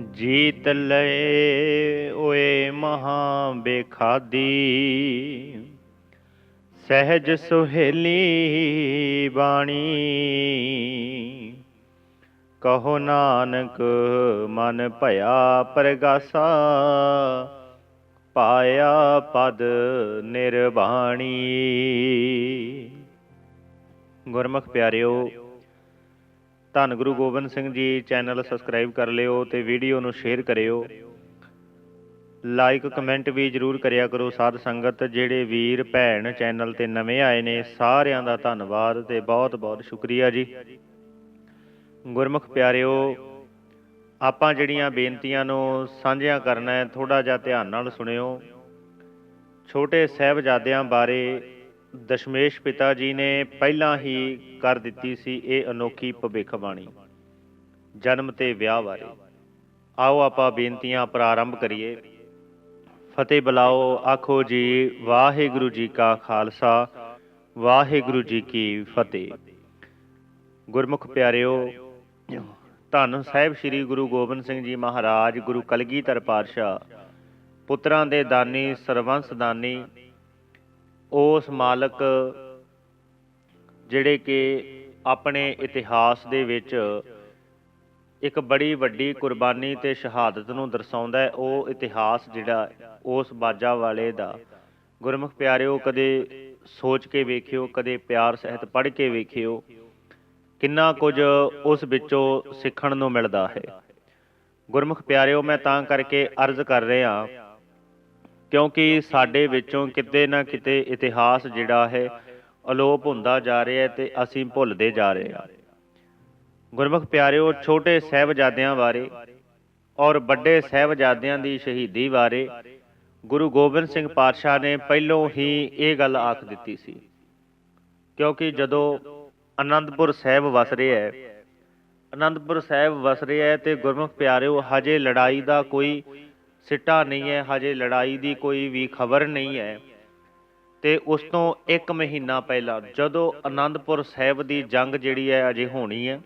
ਜੀਤ ਲਏ ਓਏ ਮਹਾ ਬੇਖਾਦੀ ਸਹਿਜ ਸੁਹੇਲੀ ਬਾਣੀ। ਕਹੋ ਨਾਨਕ, ਮਨ ਭਇਆ ਪ੍ਰਗਾਸਾ। ਪਾਇਆ ਪਦ ਨਿਰਵਾਣੀ। ਗੁਰਮੁਖ ਪਿਆਰਿਓ ਧੰਨ ਗੁਰੂ ਗੋਬਿੰਦ ਸਿੰਘ ਜੀ, ਚੈਨਲ ਸਬਸਕ੍ਰਾਈਬ ਕਰ ਲਿਓ ਤੇ ਵੀਡੀਓ ਨੂੰ ਸ਼ੇਅਰ ਕਰਿਓ। ਲਾਈਕ ਕਮੈਂਟ ਵੀ ਜਰੂਰ ਕਰਿਆ ਕਰੋ ਸਾਧ ਸੰਗਤ, ਜਿਹੜੇ ਵੀਰ, ਭੈਣ ਚੈਨਲ ਤੇ ਨਵੇਂ ਆਏ ਨੇ, ਸਾਰਿਆਂ ਦਾ ਧੰਨਵਾਦ ਤੇ ਬਹੁਤ ਬਹੁਤ ਸ਼ੁਕਰੀਆ ਜੀ। ਗੁਰਮੁਖ ਪਿਆਰਿਓ, ਆਪਾਂ ਜਿਹੜੀਆਂ ਬੇਨਤੀਆਂ ਨੂੰ ਸਾਂਝੀਆਂ ਕਰਨਾ ਹੈ ਥੋੜਾ ਜਿਹਾ ਧਿਆਨ ਨਾਲ ਸੁਣਿਓ। ਛੋਟੇ ਸਹਿਬਜ਼ਾਦਿਆਂ ਬਾਰੇ ਦਸ਼ਮੇਸ਼ ਪਿਤਾ ਜੀ ਨੇ ਪਹਿਲਾਂ ਹੀ ਕਰ ਦਿੱਤੀ ਸੀ ਇਹ ਅਨੋਖੀ ਭਵਿੱਖਬਾਣੀ। ਜਨਮ ਤੇ ਵਿਆਹ ਬਾਰੇ। ਆਓ ਆਪਾਂ ਬੇਨਤੀਆਂ ਪ੍ਰਾਰੰਭ ਕਰੀਏ। ਫਤਿਹ ਬੁਲਾਓ, ਆਖੋ ਜੀ, ਵਾਹਿਗੁਰੂ ਜੀ ਕਾ ਖਾਲਸਾ, ਵਾਹਿਗੁਰੂ ਜੀ ਕੀ ਫਤਿਹ। ਗੁਰਮੁਖ ਪਿਆਰਿਓ, ਧੰਨ ਸਾਹਿਬ ਸ੍ਰੀ ਗੁਰੂ ਗੋਬਿੰਦ ਸਿੰਘ ਜੀ ਮਹਾਰਾਜ, ਗੁਰੂ ਕਲਗੀਧਰ ਪਾਤਸ਼ਾਹ, ਪੁੱਤਰਾਂ ਦੇ ਦਾਨੀ, ਸਰਵੰਸ ਦਾਨੀ ਉਸ ਮਾਲਕ ਜਿਹੜੇ ਕਿ ਆਪਣੇ ਇਤਿਹਾਸ ਦੇ ਵਿੱਚ ਇੱਕ ਬੜੀ ਵੱਡੀ ਕੁਰਬਾਨੀ ਤੇ ਸ਼ਹਾਦਤ ਨੂੰ ਦਰਸਾਉਂਦਾ ਹੈ, ਉਹ ਇਤਿਹਾਸ ਜਿਹੜਾ ਉਸ ਬਾਜਾ ਵਾਲੇ ਦਾ। ਗੁਰਮੁਖ ਪਿਆਰਿਓ, ਕਦੇ ਸੋਚ ਕੇ ਵੇਖਿਓ, ਕਦੇ ਪਿਆਰ ਸਹਿਤ ਪੜ੍ਹ ਕੇ ਵੇਖਿਓ, ਕਿੰਨਾ ਕੁਝ ਉਸ ਵਿੱਚੋਂ ਸਿੱਖਣ ਨੂੰ ਮਿਲਦਾ ਹੈ। ਗੁਰਮੁਖ ਪਿਆਰਿਓ, ਮੈਂ ਤਾਂ ਕਰਕੇ ਅਰਜ਼ ਕਰ ਰਿਹਾ ਕਿਉਂਕਿ ਸਾਡੇ ਵਿੱਚੋਂ ਕਿਤੇ ਨਾ ਕਿਤੇ ਇਤਿਹਾਸ ਜਿਹੜਾ ਹੈ, ਅਲੋਪ ਹੁੰਦਾ ਜਾ ਰਿਹਾ ਹੈ ਤੇ ਅਸੀਂ ਭੁੱਲਦੇ ਜਾ ਰਹੇ ਹਾਂ। ਗੁਰਮੁਖ ਪਿਆਰਿਓ, ਛੋਟੇ ਸਹਿਬਜ਼ਾਦਿਆਂ ਬਾਰੇ ਔਰ ਵੱਡੇ ਸਹਿਬਜ਼ਾਦਿਆਂ ਦੀ ਸ਼ਹੀਦੀ ਬਾਰੇ ਗੁਰੂ ਗੋਬਿੰਦ ਸਿੰਘ ਪਾਤਸ਼ਾਹ ਨੇ ਪਹਿਲੋਂ ਹੀ ਇਹ ਗੱਲ ਆਖ ਦਿੱਤੀ ਸੀ। ਕਿਉਂਕਿ ਜਦੋਂ ਅਨੰਦਪੁਰ ਸਾਹਿਬ ਵਸ ਰਿਹਾ ਹੈ, ਅਨੰਦਪੁਰ ਸਾਹਿਬ ਵਸ ਰਿਹਾ ਹੈ ਤੇ ਗੁਰਮੁਖ ਪਿਆਰਿਓ, ਹਜੇ ਲੜਾਈ ਦਾ ਕੋਈ ਸਿੱਟਾ ਨਹੀਂ ਹੈ, ਹਜੇ ਲੜਾਈ ਦੀ ਕੋਈ ਵੀ ਖਬਰ ਨਹੀਂ ਹੈ। ਤੇ ਉਸ ਤੋਂ 1 ਮਹੀਨਾ ਪਹਿਲਾਂ ਜਦੋਂ ਆਨੰਦਪੁਰ ਸਾਹਿਬ ਦੀ ਜੰਗ ਜਿਹੜੀ ਹੈ ਅਜੇ ਹੋਣੀ ਹੈ,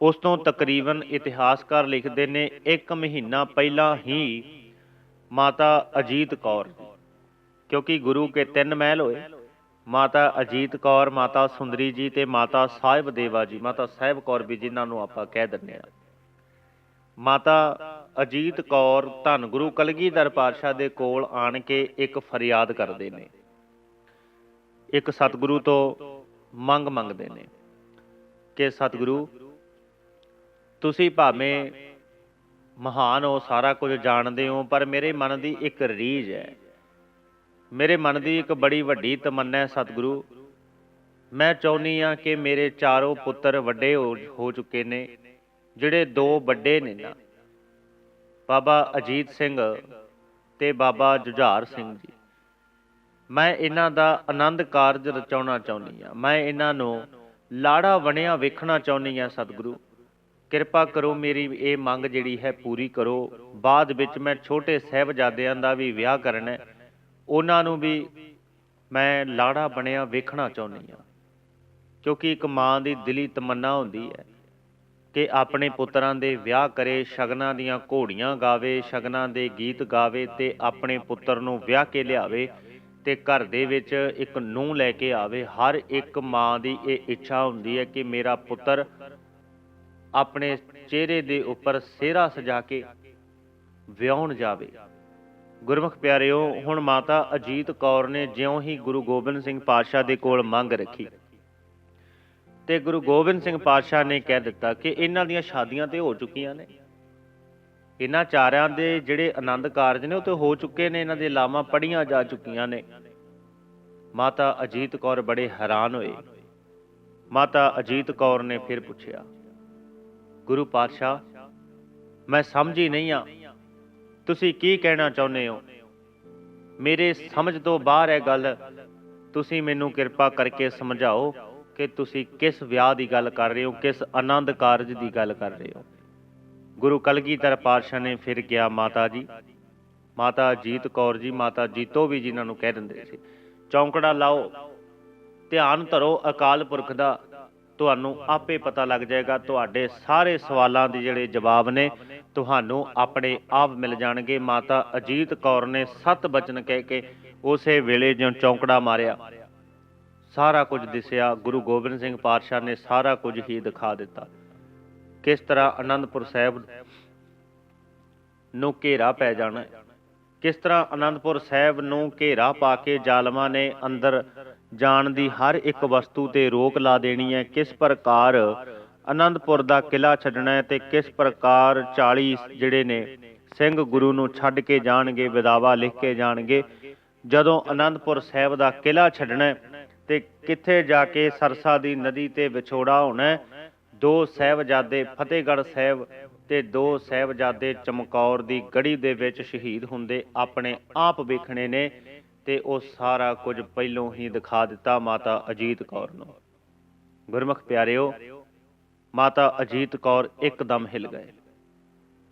ਉਸ ਤੋਂ ਤਕਰੀਬਨ ਇਤਿਹਾਸਕਾਰ ਲਿਖਦੇ ਨੇ 1 ਮਹੀਨਾ ਪਹਿਲਾਂ ਹੀ ਮਾਤਾ ਅਜੀਤ ਕੌਰ, ਕਿਉਂਕਿ ਗੁਰੂ ਕੇ ਤਿੰਨ ਮਹਿਲ ਹੋਏ, ਮਾਤਾ ਅਜੀਤ ਕੌਰ, ਮਾਤਾ ਸੁੰਦਰੀ ਜੀ ਤੇ ਮਾਤਾ ਸਾਹਿਬ ਦੇਵਾ ਜੀ, ਮਾਤਾ ਸਾਹਿਬ ਕੌਰ ਵੀ ਜਿਨ੍ਹਾਂ ਨੂੰ ਆਪਾਂ ਕਹਿ ਦਿੰਦੇ ਆ ਮਾਤਾ ਅਜੀਤ ਕੌਰ ਧੰਨ ਗੁਰੂ ਕਲਗੀਧਰ ਪਾਤਸ਼ਾਹ ਦੇ ਕੋਲ ਆਣ ਕੇ ਇੱਕ ਫਰਿਆਦ ਕਰਦੇ ਨੇ। ਇੱਕ ਸਤਿਗੁਰੂ ਤੋਂ ਮੰਗ ਮੰਗਦੇ ਨੇ ਕਿ ਸਤਿਗੁਰੂ, ਤੁਸੀਂ ਭਾਵੇਂ ਮਹਾਨ ਹੋ, ਸਾਰਾ ਕੁਝ ਜਾਣਦੇ ਹੋ, ਪਰ ਮੇਰੇ ਮਨ ਦੀ ਇੱਕ ਰੀਝ ਹੈ। ਮੇਰੇ ਮਨ ਦੀ ਇੱਕ ਬੜੀ ਵੱਡੀ ਤਮੰਨਾ ਹੈ ਸਤਿਗੁਰੂ। ਮੈਂ ਚਾਹੁੰਦੀ ਆ ਕਿ ਮੇਰੇ ਚਾਰੋਂ ਪੁੱਤਰ ਵੱਡੇ ਹੋ ਹੋ ਚੁੱਕੇ ਨੇ, ਜਿਹੜੇ ਦੋ ਵੱਡੇ ਨੇ ਨਾ। ਬਾਬਾ ਅਜੀਤ ਸਿੰਘ ਤੇ ਬਾਬਾ ਜੁਝਾਰ ਸਿੰਘ ਜੀ। ਮੈਂ ਇਹਨਾਂ ਦਾ ਆਨੰਦ ਕਾਰਜ ਰਚਾਉਣਾ ਚਾਹੁੰਦੀ ਆ ਮੈਂ ਇਹਨਾਂ ਨੂੰ ਲਾੜਾ ਬਣਿਆ ਵੇਖਣਾ ਚਾਹੁੰਦੀ ਆ ਸਤਿਗੁਰੂ। ਕਿਰਪਾ ਕਰੋ ਮੇਰੀ ਇਹ ਮੰਗ ਜਿਹੜੀ ਹੈ ਪੂਰੀ ਕਰੋ। ਬਾਅਦ ਵਿੱਚ ਮੈਂ ਛੋਟੇ ਸਹਿਬਜ਼ਾਦਿਆਂ ਦਾ ਵੀ ਵਿਆਹ ਕਰਨਾ ਉਹਨਾਂ ਨੂੰ ਵੀ ਮੈਂ ਲਾੜਾ ਬਣਿਆ ਵੇਖਣਾ ਚਾਹੁੰਦੀ ਆ ਕਿਉਂਕਿ ਇੱਕ ਮਾਂ ਦੀ ਦਿਲੀ ਤਮੰਨਾ ਹੁੰਦੀ ਹੈ। ਕਿ ਆਪਣੇ ਪੁੱਤਰਾਂ ਦੇ ਵਿਆਹ ਕਰੇ, ਸ਼ਗਨਾਂ ਦੀਆਂ ਘੋੜੀਆਂ ਗਾਵੇ, ਸ਼ਗਨਾਂ ਦੇ ਗੀਤ ਗਾਵੇ ਤੇ ਆਪਣੇ ਪੁੱਤਰ ਨੂੰ ਵਿਆਹ ਕੇ ਲਿਆਵੇ ਤੇ ਘਰ ਦੇ ਵਿੱਚ ਇੱਕ ਨੂੰਹ ਲੈ ਕੇ ਆਵੇ। ਹਰ ਇੱਕ ਮਾਂ ਦੀ ਇਹ ਇੱਛਾ ਹੁੰਦੀ ਹੈ ਕਿ ਮੇਰਾ ਪੁੱਤਰ ਆਪਣੇ ਚਿਹਰੇ ਦੇ ਉੱਪਰ ਸਿਹਰਾ ਸਜਾ ਕੇ ਵਿਆਹਣ ਜਾਵੇ। ਗੁਰਮੁਖ ਪਿਆਰਿਓ, ਹੁਣ ਮਾਤਾ ਅਜੀਤ ਕੌਰ ਨੇ ਜਿਉਂ ਹੀ ਗੁਰੂ ਗੋਬਿੰਦ ਸਿੰਘ ਪਾਤਸ਼ਾਹ ਦੇ ਕੋਲ ਮੰਗ ਰੱਖੀ। ਤੇ ਗੁਰੂ ਗੋਬਿੰਦ ਸਿੰਘ ਪਾਤਸ਼ਾਹ ਨੇ ਕਹਿ ਦਿੱਤਾ ਕਿ ਇਹਨਾਂ ਦੀਆਂ ਸ਼ਾਦੀਆਂ ਤੇ ਹੋ ਚੁੱਕੀਆਂ ਨੇ। ਇਹਨਾਂ ਚਾਰਿਆਂ ਦੇ ਜਿਹੜੇ ਆਨੰਦ ਕਾਰਜ ਨੇ, ਉਹ ਤੇ ਹੋ ਚੁੱਕੇ ਨੇ, ਇਹਨਾਂ ਦੇ ਲਾਵਾਂ ਪੜੀਆਂ ਜਾ ਚੁੱਕੀਆਂ ਨੇ। ਮਾਤਾ ਅਜੀਤ ਕੌਰ ਬੜੇ ਹੈਰਾਨ ਹੋਏ। ਮਾਤਾ ਅਜੀਤ ਕੌਰ ਨੇ ਫਿਰ ਪੁੱਛਿਆ, ਗੁਰੂ ਪਾਤਸ਼ਾਹ, ਮੈਂ ਸਮਝੀ ਨਹੀਂ ਆ। ਤੁਸੀਂ ਕੀ ਕਹਿਣਾ ਚਾਹੁੰਦੇ ਹੋ? ਮੇਰੇ ਸਮਝ ਤੋਂ ਬਾਹਰ ਹੈ ਗੱਲ, ਤੁਸੀਂ ਮੈਨੂੰ ਕਿਰਪਾ ਕਰਕੇ ਸਮਝਾਓ ਕਿ ਤੁਸੀਂ ਕਿਸ ਵਿਆਹ ਦੀ ਗੱਲ ਕਰ ਰਹੇ ਹੋ, ਕਿਸ ਆਨੰਦ ਕਾਰਜ ਦੀ ਗੱਲ ਕਰ ਰਹੇ ਹੋ? ਗੁਰੂ ਕਲਗੀਧਰ ਪਾਤਸ਼ਾਹ ਨੇ ਫਿਰ ਕਿਹਾ, ਮਾਤਾ ਜੀ, ਮਾਤਾ ਅਜੀਤ ਕੌਰ ਜੀ, ਮਾਤਾ ਜੀਤੋ ਵੀ ਜਿਨ੍ਹਾਂ ਨੂੰ ਕਹਿ ਦਿੰਦੇ ਸੀ, ਚੌਂਕੜਾ ਲਾਓ, ਧਿਆਨ ਧਰੋ, ਅਕਾਲ ਪੁਰਖ ਦਾ ਤੁਹਾਨੂੰ ਆਪੇ ਪਤਾ ਲੱਗ ਜਾਏਗਾ, ਤੁਹਾਡੇ ਸਾਰੇ ਸਵਾਲਾਂ ਦੇ ਜਿਹੜੇ ਜਵਾਬ ਨੇ, ਤੁਹਾਨੂੰ ਆਪਣੇ ਆਪ ਮਿਲ ਜਾਣਗੇ। ਮਾਤਾ ਅਜੀਤ ਕੌਰ ਨੇ ਸੱਤ ਬਚਨ ਕਹਿ ਕੇ ਉਸੇ ਵੇਲੇ ਜਿਉਂ ਚੌਂਕੜਾ ਮਾਰਿਆ। ਸਾਰਾ ਕੁਝ ਦਿਸਿਆ, ਗੁਰੂ ਗੋਬਿੰਦ ਸਿੰਘ ਪਾਤਸ਼ਾਹ ਨੇ ਸਾਰਾ ਕੁਝ ਹੀ ਦਿਖਾ ਦਿੱਤਾ। ਕਿਸ ਤਰ੍ਹਾਂ ਆਨੰਦਪੁਰ ਸਾਹਿਬ ਨੂੰ ਘੇਰਾ ਪੈ ਜਾਣਾ, ਕਿਸ ਤਰ੍ਹਾਂ ਆਨੰਦਪੁਰ ਸਾਹਿਬ ਨੂੰ ਘੇਰਾ ਪਾ ਕੇ ਜ਼ਾਲਮਾਂ ਨੇ ਅੰਦਰ ਜਾਣ ਦੀ ਹਰ ਇੱਕ ਵਸਤੂ ਤੇ ਰੋਕ ਲਾ ਦੇਣੀ ਹੈ, ਕਿਸ ਪ੍ਰਕਾਰ ਆਨੰਦਪੁਰ ਦਾ ਕਿਲਾ ਛੱਡਣਾ ਹੈ ਤੇ ਕਿਸ ਪ੍ਰਕਾਰ 40 ਜਿਹੜੇ ਨੇ ਸਿੰਘ ਗੁਰੂ ਨੂੰ ਛੱਡ ਕੇ ਜਾਣਗੇ ਵਿਦਾਵਾ ਲਿਖ ਕੇ ਜਾਣਗੇ, ਜਦੋਂ ਆਨੰਦਪੁਰ ਸਾਹਿਬ ਦਾ ਕਿਲਾ ਛੱਡਣਾ ਹੈ ਤੇ ਕਿੱਥੇ ਜਾ ਕੇ ਸਰਸਾ ਦੀ ਨਦੀ ਤੇ ਵਿਛੋੜਾ ਹੋਣਾ ਦੋ ਸਾਹਿਬਜ਼ਾਦੇ ਫਤਿਹਗੜ੍ਹ ਸਾਹਿਬ ਤੇ ਦੋ ਸਾਹਿਬਜ਼ਾਦੇ ਚਮਕੌਰ ਦੀ ਗੜੀ ਦੇ ਵਿੱਚ ਸ਼ਹੀਦ ਹੁੰਦੇ ਆਪਣੇ ਆਪ ਵੇਖਣੇ ਨੇ ਤੇ ਉਹ ਸਾਰਾ ਕੁਝ ਪਹਿਲੋਂ ਹੀ ਦਿਖਾ ਦਿੱਤਾ ਮਾਤਾ ਅਜੀਤ ਕੌਰ ਨੂੰ। ਗੁਰਮੁਖ ਪਿਆਰਿਓ, ਮਾਤਾ ਅਜੀਤ ਕੌਰ ਇੱਕਦਮ ਹਿਲ ਗਏ।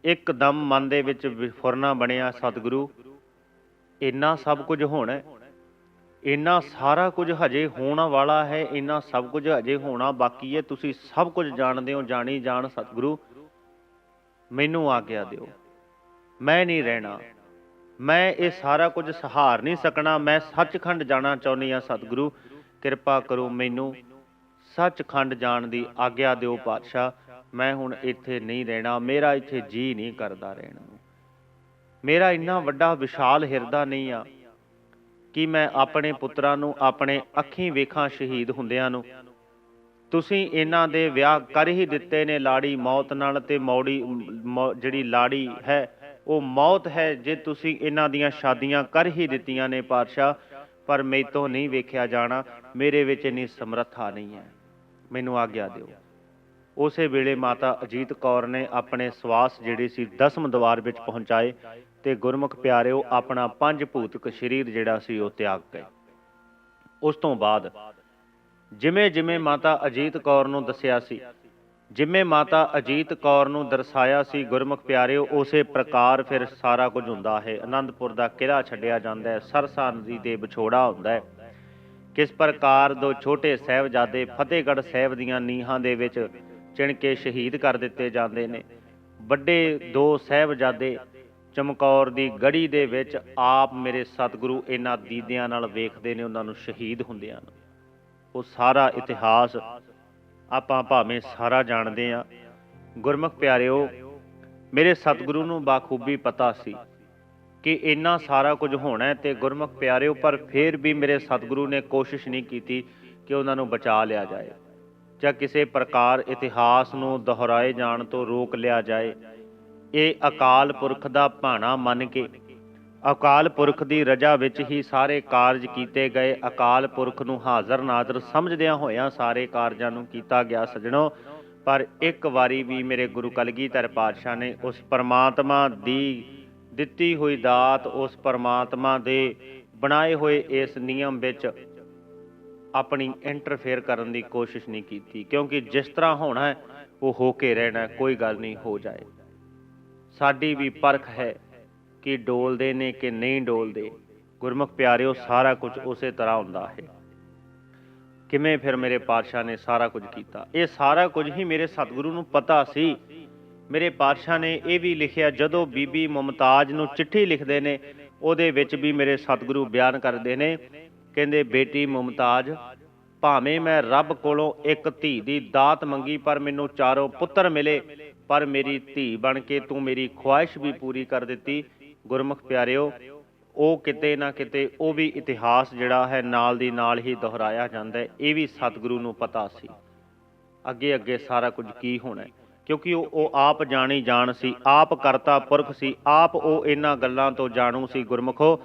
ਇੱਕਦਮ ਮਨ ਦੇ ਵਿੱਚ ਵਿਫੁਰਨਾ ਬਣਿਆ ਸਤਿਗੁਰੂ। ਇੰਨਾ ਸਭ ਕੁਝ ਹੋਣਾ ਇੰਨਾ ਸਾਰਾ ਕੁਝ ਹਜੇ ਹੋਣ ਵਾਲਾ ਹੈ, ਇੰਨਾ ਸਭ ਕੁਝ ਹਜੇ ਹੋਣਾ ਬਾਕੀ ਹੈ। ਤੁਸੀਂ ਸਭ ਕੁਝ ਜਾਣਦੇ ਹੋ, ਜਾਣੀ ਜਾਣ ਸਤਿਗੁਰੂ। ਮੈਨੂੰ ਆਗਿਆ ਦਿਓ। ਮੈਂ ਨਹੀਂ ਰਹਿਣਾ। ਮੈਂ ਇਹ ਸਾਰਾ ਕੁਝ ਸਹਾਰ ਨਹੀਂ ਸਕਣਾ। ਮੈਂ ਸੱਚਖੰਡ ਜਾਣਾ ਚਾਹੁੰਦੀ ਆ ਸਤਿਗੁਰੂ। ਕਿਰਪਾ ਕਰੋ ਮੈਨੂੰ ਸੱਚਖੰਡ ਜਾਣ ਦੀ ਆਗਿਆ ਦਿਓ ਪਾਤਸ਼ਾਹ। ਮੈਂ ਹੁਣ ਇੱਥੇ ਨਹੀਂ ਰਹਿਣਾ। ਮੇਰਾ ਇੱਥੇ ਜੀ ਨਹੀਂ ਕਰਦਾ ਰਹਿਣਾ ਮੇਰਾ ਇੰਨਾ ਵੱਡਾ ਵਿਸ਼ਾਲ ਹਿਰਦਾ ਨਹੀਂ ਆ। ਕਿ ਮੈਂ ਆਪਣੇ ਪੁੱਤਰਾਂ ਨੂੰ ਆਪਣੇ ਅੱਖੀਂ ਵੇਖਾਂ ਸ਼ਹੀਦ ਹੁੰਦਿਆਂ ਨੂੰ। ਤੁਸੀਂ ਇਹਨਾਂ ਦੇ ਵਿਆਹ ਕਰ ਹੀ ਦਿੱਤੇ ਨੇ ਲਾੜੀ ਮੌਤ ਨਾਲ ਤੇ ਮੌੜੀ, ਮੌ- ਜਿਹੜੀ ਲਾੜੀ ਹੈ, ਉਹ ਮੌਤ ਹੈ ਜੇ ਤੁਸੀਂ ਇਹਨਾਂ ਦੀਆਂ ਸ਼ਾਦੀਆਂ ਕਰ ਹੀ ਦਿੱਤੀਆਂ ਨੇ ਪਾਤਸ਼ਾਹ। ਪਰ ਮੈਤੋਂ ਨਹੀਂ ਵੇਖਿਆ ਜਾਣਾ, ਮੇਰੇ ਵਿੱਚ ਇੰਨੀ ਸਮਰੱਥਾ ਨਹੀਂ ਹੈ। ਮੈਨੂੰ ਆਗਿਆ ਦਿਓ। ਉਸੇ ਵੇਲੇ ਮਾਤਾ ਅਜੀਤ ਕੌਰ ਨੇ ਆਪਣੇ ਸਵਾਸ ਜਿਹੜੇ ਸੀ ਦਸਮ ਦਵਾਰ ਵਿੱਚ ਪਹੁੰਚਾਏ। ਤੇ ਗੁਰਮੁਖ ਪਿਆਰਿਓ, ਆਪਣਾ ਪੰਜ ਭੂਤਕ ਸਰੀਰ ਜਿਹੜਾ ਸੀ ਉਹ ਤਿਆਗ ਗਏ। ਉਸ ਤੋਂ ਬਾਅਦ ਜਿਵੇਂ ਜਿਵੇਂ ਮਾਤਾ ਅਜੀਤ ਕੌਰ ਨੂੰ ਦੱਸਿਆ ਸੀ, ਜਿਵੇਂ ਮਾਤਾ ਅਜੀਤ ਕੌਰ ਨੂੰ ਦਰਸਾਇਆ ਸੀ ਗੁਰਮੁਖ ਪਿਆਰਿਓ, ਉਸੇ ਪ੍ਰਕਾਰ ਫਿਰ ਸਾਰਾ ਕੁਝ ਹੁੰਦਾ ਹੈ। ਆਨੰਦਪੁਰ ਦਾ ਕਿਲਾ ਛੱਡਿਆ ਜਾਂਦਾ ਹੈ, ਸਰਸਾ ਨਦੀ ਦੇ ਵਿਛੋੜਾ ਹੁੰਦਾ ਹੈ। ਕਿਸ ਪ੍ਰਕਾਰ ਦੋ ਛੋਟੇ ਸਾਹਿਬਜ਼ਾਦੇ ਫਤਿਹਗੜ੍ਹ ਸਾਹਿਬ ਦੀਆਂ ਨੀਹਾਂ ਦੇ ਵਿੱਚ ਚਿਣ ਕੇ ਸ਼ਹੀਦ ਕਰ ਦਿੱਤੇ ਜਾਂਦੇ ਨੇ। ਵੱਡੇ ਦੋ ਸਾਹਿਬਜ਼ਾਦੇ ਚਮਕੌਰ ਦੀ ਗੜੀ ਦੇ ਵਿੱਚ ਆਪ ਮੇਰੇ ਸਤਿਗੁਰੂ ਇਹਨਾਂ ਦੀਦਿਆਂ ਨਾਲ ਵੇਖਦੇ ਨੇ, ਉਹਨਾਂ ਨੂੰ ਸ਼ਹੀਦ ਹੁੰਦਿਆਂ ਨੂੰ ਉਹ ਸਾਰਾ ਇਤਿਹਾਸ ਆਪਾਂ ਭਾਵੇਂ ਸਾਰਾ ਜਾਣਦੇ ਆ ਗੁਰਮੁਖ ਪਿਆਰਿਓ, ਮੇਰੇ ਸਤਿਗੁਰੂ ਨੂੰ ਬਾਖੂਬੀ ਪਤਾ ਸੀ ਕਿ ਇੰਨਾ ਸਾਰਾ ਕੁਝ ਹੋਣਾ ਹੈ ਤੇ ਗੁਰਮੁਖ ਪਿਆਰਿਓ, ਪਰ ਫਿਰ ਵੀ ਮੇਰੇ ਸਤਿਗੁਰੂ ਨੇ ਕੋਸ਼ਿਸ਼ ਨਹੀਂ ਕੀਤੀ ਕਿ ਉਹਨਾਂ ਨੂੰ ਬਚਾ ਲਿਆ ਜਾਏ ਜਾਂ ਕਿਸੇ ਪ੍ਰਕਾਰ ਇਤਿਹਾਸ ਨੂੰ ਦੁਹਰਾਏ ਜਾਣ ਤੋਂ ਰੋਕ ਲਿਆ ਜਾਏ। ਇਹ ਅਕਾਲ ਪੁਰਖ ਦਾ ਭਾਣਾ ਮੰਨ ਕੇ। ਅਕਾਲ ਪੁਰਖ ਦੀ ਰਜਾ ਵਿੱਚ ਹੀ ਸਾਰੇ ਕਾਰਜ ਕੀਤੇ ਗਏ ਅਕਾਲ ਪੁਰਖ ਨੂੰ ਹਾਜ਼ਰ ਨਾਜ਼ਰ ਸਮਝਦਿਆਂ ਹੋਇਆਂ ਸਾਰੇ ਕਾਰਜਾਂ ਨੂੰ ਕੀਤਾ ਗਿਆ ਸਜਣੋ। ਪਰ ਇੱਕ ਵਾਰੀ ਵੀ ਮੇਰੇ ਗੁਰੂ ਕਲਗੀਧਰ ਪਾਤਸ਼ਾਹ ਨੇ ਉਸ ਪਰਮਾਤਮਾ ਦੀ ਦਿੱਤੀ ਹੋਈ ਦਾਤ, ਉਸ ਪਰਮਾਤਮਾ ਦੇ ਬਣਾਏ ਹੋਏ ਇਸ ਨਿਯਮ ਵਿੱਚ ਆਪਣੀ ਇੰਟਰਫੇਅਰ ਕਰਨ ਦੀ ਕੋਸ਼ਿਸ਼ ਨਹੀਂ ਕੀਤੀ। ਕਿਉਂਕਿ ਜਿਸ ਤਰ੍ਹਾਂ ਹੋਣਾ ਹੈ, ਉਹ ਹੋ ਕੇ ਰਹਿਣਾ ਕੋਈ ਗੱਲ ਨਹੀਂ, ਹੋ ਜਾਏ। ਸਾਡੀ ਵੀ ਪਰਖ ਹੈ ਕਿ ਡੋਲਦੇ ਨੇ ਕਿ ਨਹੀਂ ਡੋਲਦੇ। ਗੁਰਮੁਖ ਪਿਆਰਿਓ ਸਾਰਾ ਕੁਝ ਉਸੇ ਤਰ੍ਹਾਂ ਹੁੰਦਾ ਹੈ। ਕਿਵੇਂ ਫਿਰ ਮੇਰੇ ਪਾਤਸ਼ਾਹ ਨੇ ਸਾਰਾ ਕੁਝ ਕੀਤਾ? ਇਹ ਸਾਰਾ ਕੁਝ ਹੀ ਮੇਰੇ ਸਤਿਗੁਰੂ ਨੂੰ ਪਤਾ ਸੀ। ਮੇਰੇ ਪਾਤਸ਼ਾਹ ਨੇ ਇਹ ਵੀ ਲਿਖਿਆ ਜਦੋਂ ਬੀਬੀ ਮੁਮਤਾਜ ਨੂੰ ਚਿੱਠੀ ਲਿਖਦੇ ਨੇ ਉਹਦੇ ਵਿੱਚ ਵੀ ਮੇਰੇ ਸਤਿਗੁਰੂ ਬਿਆਨ ਕਰਦੇ ਨੇ। ਕਹਿੰਦੇ ਬੇਟੀ ਮੁਮਤਾਜ ਭਾਵੇਂ ਮੈਂ ਰੱਬ ਕੋਲੋਂ ਇੱਕ ਧੀ ਦੀ ਦਾਤ ਮੰਗੀ ਪਰ ਮੈਨੂੰ ਚਾਰੋਂ ਪੁੱਤਰ ਮਿਲੇ। ਪਰ ਮੇਰੀ ਧੀ ਬਣ ਕੇ ਤੂੰ ਮੇਰੀ ਖੁਆਇਸ਼ ਵੀ ਪੂਰੀ ਕਰ ਦਿੱਤੀ। ਗੁਰਮੁਖ ਪਿਆਰਿਓ, ਉਹ ਕਿਤੇ ਨਾ ਕਿਤੇ ਉਹ ਵੀ ਇਤਿਹਾਸ ਜਿਹੜਾ ਹੈ ਨਾਲ ਦੀ ਨਾਲ ਹੀ ਦੁਹਰਾਇਆ ਜਾਂਦਾ ਹੈ। ਇਹ ਵੀ ਸਤਿਗੁਰੂ ਨੂੰ ਪਤਾ ਸੀ। ਅੱਗੇ ਅੱਗੇ ਸਾਰਾ ਕੁਝ ਕੀ ਹੋਣਾ ਕਿਉਂਕਿ ਉਹ ਉਹ ਆਪ ਜਾਣੀ ਜਾਣ ਸੀ, ਆਪ ਕਰਤਾ ਪੁਰਖ ਸੀ, ਆਪ ਉਹ ਇਹਨਾਂ ਗੱਲਾਂ ਤੋਂ ਜਾਣੂ ਸੀ ਗੁਰਮੁਖੋ,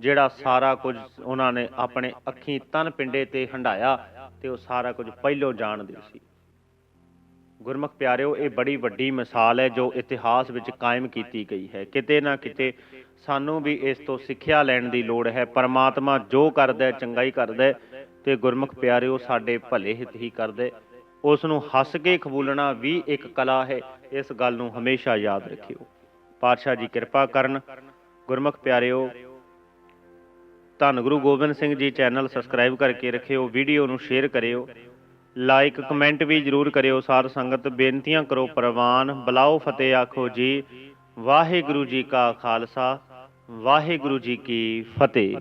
ਜਿਹੜਾ ਸਾਰਾ ਕੁਝ ਉਹਨਾਂ ਨੇ ਆਪਣੇ ਅੱਖੀਂ ਤਨ ਪਿੰਡੇ ਤੇ ਹੰਡਾਇਆ ਤੇ ਉਹ ਸਾਰਾ ਕੁਝ ਪਹਿਲੋਂ ਜਾਣਦੇ ਸੀ। ਗੁਰਮੁਖ ਪਿਆਰਿਓ, ਇਹ ਬੜੀ ਵੱਡੀ ਮਿਸਾਲ ਹੈ ਜੋ ਇਤਿਹਾਸ ਵਿੱਚ ਕਾਇਮ ਕੀਤੀ ਗਈ ਹੈ। ਕਿਤੇ ਨਾ ਕਿਤੇ ਸਾਨੂੰ ਵੀ ਇਸ ਤੋਂ ਸਿੱਖਿਆ ਲੈਣ ਦੀ ਲੋੜ ਹੈ। ਪਰਮਾਤਮਾ ਜੋ ਕਰਦਾ ਚੰਗਾ ਹੀ ਕਰਦਾ ਹੈ ਤੇ ਗੁਰਮੁਖ ਪਿਆਰਿਓ, ਸਾਡੇ ਭਲੇ ਹਿੱਤ ਹੀ ਕਰਦਾ ਉਸ ਨੂੰ ਹੱਸ ਕੇ ਖਬੂਲਣਾ ਵੀ ਇੱਕ ਕਲਾ ਹੈ। ਇਸ ਗੱਲ ਨੂੰ ਹਮੇਸ਼ਾ ਯਾਦ ਰੱਖਿਓ। ਪਾਤਸ਼ਾਹ ਜੀ ਕਿਰਪਾ ਕਰਨ। ਗੁਰਮੁਖ ਪਿਆਰਿਓ, ਧੰਨ ਗੁਰੂ ਗੋਬਿੰਦ ਸਿੰਘ ਜੀ ਚੈਨਲ ਸਬਸਕ੍ਰਾਈਬ ਕਰਕੇ ਰੱਖਿਓ, ਵੀਡੀਓ ਨੂੰ ਸ਼ੇਅਰ ਕਰਿਓ। ਲਾਈਕ ਕਮੈਂਟ ਵੀ ਜਰੂਰ ਕਰਿਓ ਸਾਧ ਸੰਗਤ, ਬੇਨਤੀਆਂ ਕਰੋ ਪ੍ਰਵਾਨ, ਬੁਲਾਓ ਫਤਿਹ ਆਖੋ ਜੀ। ਵਾਹਿਗੁਰੂ ਜੀ ਕਾ ਖਾਲਸਾ, ਵਾਹਿਗੁਰੂ ਜੀ ਕੀ ਫਤਿਹ।